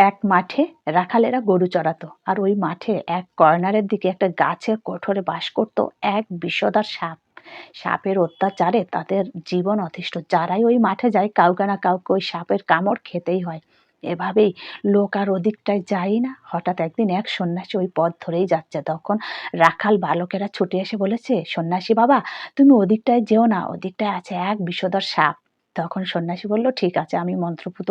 এক মাঠে রাখালেরা গরু চড়াতো। আর ওই মাঠে এক কর্নারের দিকে একটা গাছের কোঠরে বাস করত এক বিষধর সাপ। সাপের অত্যাচারে তাদের জীবন অতিষ্ঠ। যারাই ওই মাঠে যায়, কাউকে না কাউকে ওই সাপের কামড় খেতেই হয়। এভাবেই লোক আর ওদিকটায় যায় না। হঠাৎ একদিন এক সন্ন্যাসী ওই পথ ধরেই যাচ্ছে। তখন রাখাল বালকেরা ছুটে এসে বলেছে, সন্ন্যাসী বাবা, তুমি ওদিকটায় যেও না। ওদিকটায় আছে এক বিষধর সাপ। তখন সন্ন্যাসী বলল, ঠিক আছে, আমি মন্ত্রপুত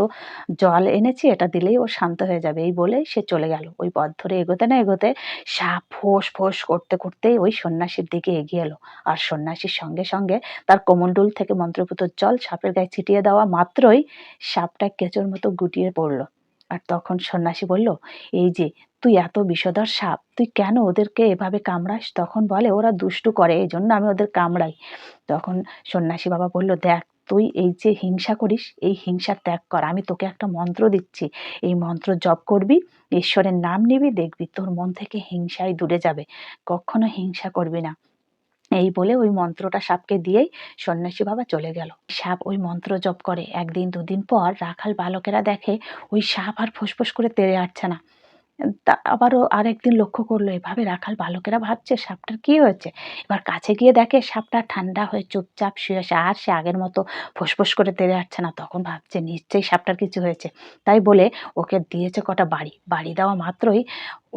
জল এনেছি, এটা দিলেই ও শান্ত হয়ে যাবে। এই বলে সে চলে গেল। ওই পথ ধরে এগোতে না এগোতে সাপ ফোঁস ফোঁস করতে করতেই ওই সন্ন্যাসীর দিকে এগিয়ে এলো। আর সন্ন্যাসীর সঙ্গে সঙ্গে তার কোমণ্ডল থেকে মন্ত্রপুত জল সাপের গায়ে ছিটিয়ে দেওয়া মাত্রই সাপটা কেঁচোর মতো গুটিয়ে পড়ল। আর তখন সন্ন্যাসী বলল, এই যে, তুই এত বিষধর সাপ, তুই কেন ওদেরকে এভাবে কামড়াস? তখন বলে, ওরা দুষ্টু করে এই জন্য আমি ওদের কামড়াই। তখন সন্ন্যাসী বাবা বলল, দেখ তুই এই যে হিংসা করিস, এই হিংসা ত্যাগ কর। আমি তোকে একটা মন্ত্র দিচ্ছি। এই মন্ত্র জপ করবি, ঈশ্বরের নাম নিবি, দেখবি তোর মন থেকে হিংসাই দূরে যাবে। কখনো হিংসা করবি না। এই বলে ওই মন্ত্রটা সাপকে দিয়েই সন্ন্যাসী বাবা চলে গেল। সাপ ওই মন্ত্র জপ করে। একদিন দুদিন পর রাখাল বালকেরা দেখে, ওই সাপ আর ফুসফুস করে তেড়ে আসছে না। তা আবারও আরেকদিন লক্ষ্য করল, এভাবে রাখাল বালকেরা ভাবছে সাপটার কি হয়েছে? এবার কাছে গিয়ে দেখে সাপটা ঠান্ডা হয়ে চুপচাপ শুয়ে আসে আর সে আগের মতো ফুসফুস করে তেড়ে আসছে না। তখন ভাবছে, নিশ্চয়ই সাপটার কিছু হয়েছে। তাই বলে ওকে দিয়েছে কটা বাড়ি। বাড়ি দেওয়া মাত্রই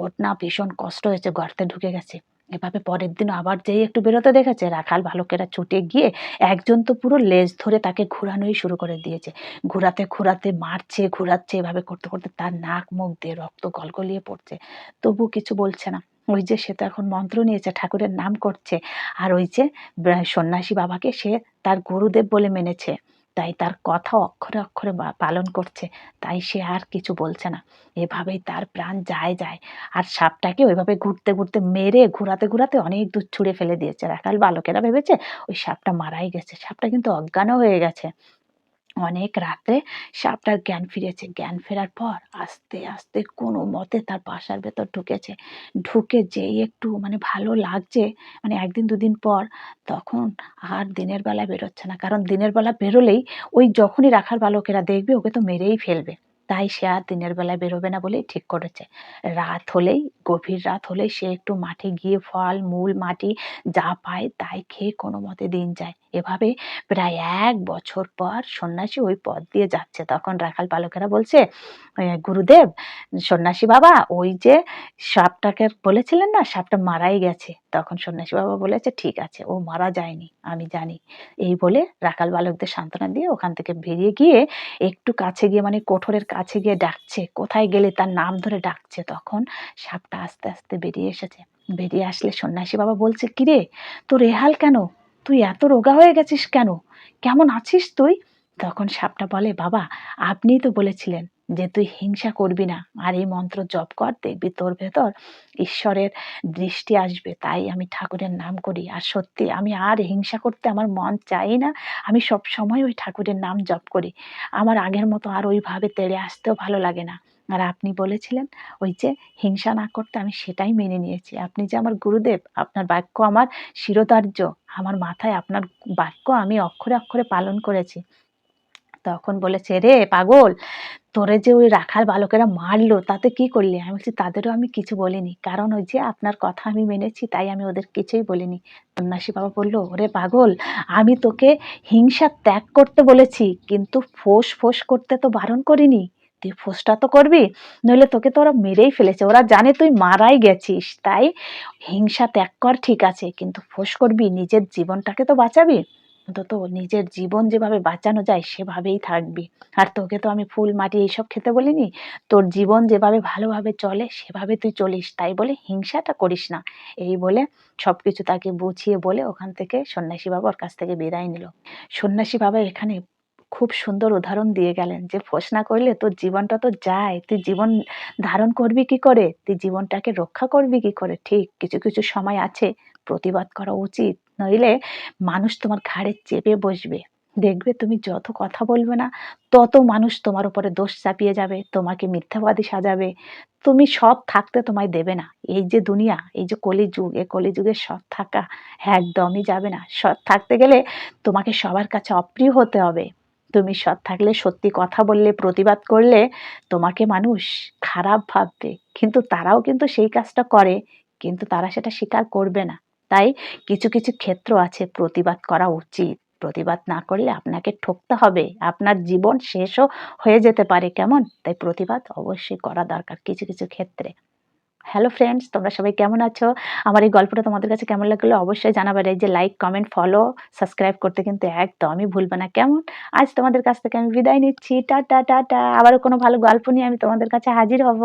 ওর না ভীষণ কষ্ট হয়েছে, গর্তে ঢুকে গেছে। এভাবে পরের দিন আবার যেই একটু বেরোতে দেখেছে, রাখাল বালকেরা ছুটে গিয়ে একজন তো পুরো লেজ ধরে তাকে ঘোরানোই শুরু করে দিয়েছে। ঘোরাতে ঘোরাতে মারছে, ঘোরাচ্ছে, এভাবে করতে করতে তার নাক, মুখ দিয়ে রক্ত গলগলিয়ে পড়ছে। তবু কিছু বলছে না। ওই যে সে তো এখন মন্ত্র নিয়েছে, ঠাকুরের নাম করছে। আর ওই যে সন্ন্যাসী বাবাকে সে তার গুরুদেব বলে মেনেছে। তাই তার কথা অক্ষরে অক্ষরে পালন করছে, তাই সে আর কিছু বলছে না। এভাবেই তার প্রাণ যায় যায়। আর সাপটাকে ওইভাবে ঘুরতে ঘুরতে মেরে ঘোরাতে ঘোরাতে অনেক দূর ছুঁড়ে ফেলে দিয়েছে। রাখাল বালকেরা ভেবেছে, ওই সাপটা মারাই গেছে। সাপটা কিন্তু অজ্ঞানও হয়ে গেছে। অনেক রাতে সাপটার জ্ঞান ফিরেছে। জ্ঞান ফেরার পর আস্তে আস্তে কোনো মতে তার বাসার ভেতর ঢুকেছে। ঢুকে যেই একটু মানে ভালো লাগছে মানে একদিন, দুদিন পর তখন আর দিনের বেলা বেরোচ্ছে না। কারণ দিনের বেলা বেরোলেই ওই যখনই রাখার বালকেরা দেখবে ওকে তো মেরেই ফেলবে। তাই সে আর দিনের বেলায় বেরোবে না বলেই ঠিক করেছে। রাত হলেই গভীর রাত হলে সে একটু মাঠে গিয়ে ফল, মূল, মাটি যা পায় তাই খেয়ে কোনো মতে দিন যায়। এভাবে প্রায় এক বছর পর সন্ন্যাসী ওই পথ দিয়ে যাচ্ছে। তখন রাখাল পালকেরা বলছে গুরুদেব, সন্ন্যাসী বাবা ওই যে সাপটাকে বলেছিলেন না, সাপটা মারাই গেছে। তখন সন্ন্যাসী বাবা বলেছে, ঠিক আছে, ও মারা যায়নি, আমি জানি। এই বলে রাখাল বালকদের সান্ত্বনা দিয়ে ওখান থেকে বেরিয়ে গিয়ে একটু কাছে গিয়ে মানে কোঠরের কাছে গিয়ে ডাকছে, কোথায় গেলে তার নাম ধরে ডাকছে। তখন সাপটা আস্তে আস্তে বেরিয়ে এসেছে। বেরিয়ে আসলে সন্ন্যাসী বাবা বলছে, কিরে, তোর এহাল কেন? তুই এত রোগা হয়ে গেছিস কেন? কেমন আছিস তুই? তখন সাপটা বলে, বাবা, আপনিই তো বলেছিলেন যে তুই হিংসা করবি না, আর এই মন্ত্র জপ কর, দেখবি তোর ভেতর ঈশ্বরের দৃষ্টি আসবে। তাই আমি ঠাকুরের নাম করি। আর সত্যি, আমি আর হিংসা করতে আমার মন চাই না। আমি সব সময় ওই ঠাকুরের নাম জপ করি। আমার আগের মতো আর ওইভাবে তেড়ে আসতেও ভালো লাগে না। আর আপনি বলেছিলেন, ওই যে হিংসা না করতে আমি সেটাই মেনে নিয়েছি। আপনি যে আমার গুরুদেব, আপনার বাক্য আমার শিরোধার্য, আমার মাথায় আপনার বাক্য আমি অক্ষরে অক্ষরে পালন করেছি। তখন বলেছে, রে পাগল, তোরে যে ওই রাখাল বালকেরা মারলো, তাতে কি করলি? আমি বলছি, তাদেরও আমি কিছু বলিনি। কারণ ওই যে আপনার কথা আমি মেনেছি, তাই আমি ওদের কিছুই বলিনি। সন্ন্যাসী বাবা বলল, ওরে পাগল, আমি তোকে হিংসা ত্যাগ করতে বলেছি, কিন্তু ফোঁস ফোঁস করতে তো বারণ করিনি। তুই ফোসটা তো করবি? নইলে তোকে তো ওরা মেরেই ফেলেছে। ওরা জানে তুই মারাই গেছিস, তাই হিংসা ত্যাগ কর, ঠিক আছে। কিন্তু ফোঁস করবি, নিজের জীবনটাকে তো বাঁচাবি? অন্তত নিজের জীবন যেভাবে বাঁচানো যায়, সেভাবেই থাকবি। আর তোকে তো আমি ফুল, মাটি এইসব খেতে বলিনি? তোর জীবন যেভাবে ভালোভাবে চলে, সেভাবে তুই চলিস। তাই বলে হিংসাটা করিস না। এই বলে সব কিছু তাকে বুঝিয়ে বলে ওখান থেকে সন্ন্যাসী বাবার কাছ থেকে বিদায় নিল। সন্ন্যাসী বাবা এখানে খুব সুন্দর উদাহরণ দিয়ে গেলেন যে, ফোঁস না করলে তোর জীবনটা তো যায়। তুই জীবন ধারণ করবি কি করে? তুই জীবনটাকে রক্ষা করবি কি করে? ঠিক, কিছু কিছু সময় আছে, প্রতিবাদ করা উচিত। নইলে মানুষ তোমার ঘাড়ে চেপে বসবে। দেখবে তুমি যত কথা বলবে না, তত মানুষ তোমার উপরে দোষ চাপিয়ে যাবে, তোমাকে মিথ্যাবাদী সাজাবে। তুমি সব থাকতে তোমায় দেবে না। এই যে দুনিয়া, এই যে কলিযুগ, এই কলিযুগে সৎ থাকা একদমই যাবে না। সৎ থাকতে গেলে তোমাকে সবার কাছে অপ্রিয় হতে হবে। তুমি সৎ থাকলে সত্যি কথা বললে, প্রতিবাদ করলে তোমাকে মানুষ খারাপ ভাববে। কিন্তু তারাও কিন্তু সেই কাজটা করে, কিন্তু তারা সেটা স্বীকার করবে না। তাই কিছু কিছু ক্ষেত্র আছে, প্রতিবাদ করা উচিত। প্রতিবাদ না করলে আপনাকে ঠকতে হবে। আপনার জীবন শেষও হয়ে যেতে পারে কেমন? তাই প্রতিবাদ অবশ্যই করা দরকার কিছু কিছু ক্ষেত্রে। হ্যালো ফ্রেন্ডস তোমরা সবাই কেমন আছো? আমার এই গল্পটা তোমাদের কাছে কেমন লাগল অবশ্যই জানাবার এই যে লাইক কমেন্ট ফলো সাবস্ক্রাইব করতে কিন্তু একদমই ভুলবে না। কেমন? আজ তোমাদের কাছ থেকে আমি বিদায় নিচ্ছি। টাটা টাটা আবারও কোনো ভালো গল্প নিয়ে আমি তোমাদের কাছে হাজির হব।